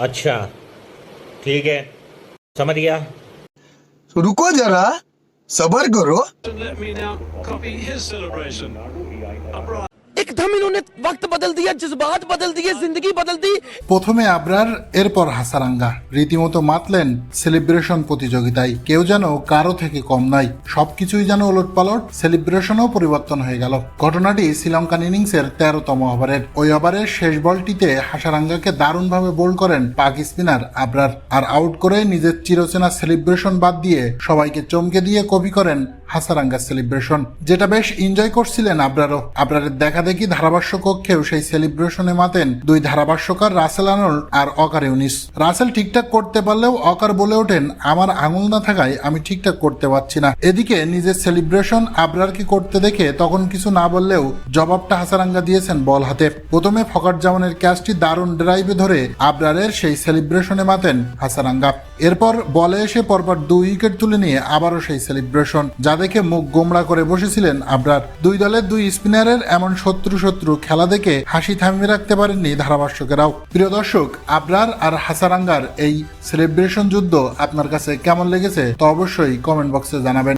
अच्छा ठीक है। समझ गया? रुको जरा सबर करो। एकदम इन्होंने वक्त बदल दिया जज्बात बदल दिए जिंदगी बदल दी প্রথমে আবরার এরপর হাসারাঙ্গা রীতিমতো মাতলেন সেলিব্রেশন প্রতিযোগিতায় কেউ যেন কারো থেকে কম নাই সবকিছুই যেন ওলট পালট সেলিব্রেশনও পরিবর্তন হয়ে গেল ঘটনাটি শ্রীলঙ্কান ইনিংসের তেরোতম ওভারের ওই ওভারের শেষ বলটিতে হাসারাঙ্গাকে দারুণভাবে বোল্ড করেন পাক স্পিনার আবরার আর আউট করে নিজের চিরচেনা সেলিব্রেশন বাদ দিয়ে সবাইকে চমকে দিয়ে কপি করেন হাসারাঙ্গা সেলিব্রেশন যেটা বেশ এনজয় করছিলেন আবরারও। আবরারের দেখা দেখি ধারাভাষ্য কক্ষেও সেই সেলিব্রেশনে মাতেন দুই ধারাভাষ্যকার রাসেল আনল্ড আর অকার ইউনিস। রাসেল ঠিকঠাক করতে পারলেও অকার বলে ওঠেন, আমার আঙুল না থাকায় আমি ঠিকঠাক করতে পারছি না। এদিকে নিজের সেলিব্রেশন আবরারকে করতে দেখে তখন কিছু না বললেও জবাবটা হাসারাঙ্গা দিয়েছেন বল হাতে। প্রথমে ফকার জামানের ক্যাচটি দারুণ ড্রাইভে ধরে আবরারের সেই সেলিব্রেশনে মাতেন হাসারাঙ্গা। এরপর বলে এসে পরপর দুই উইকেট তুলে নিয়ে আবারও সেই সেলিব্রেশন, যা দেখে মুখ গোমড়া করে বসেছিলেন আবরার। দুই দলের দুই স্পিনারের এমন শত্রু শত্রু খেলা দেখে হাসি থামিয়ে রাখতে পারেননি ধারাভাষ্যকেরাও। প্রিয় দর্শক, আবরার আর হাসারাঙ্গার এই সেলিব্রেশন যুদ্ধ আপনার কাছে কেমন লেগেছে তো অবশ্যই কমেন্ট বক্সে জানাবেন।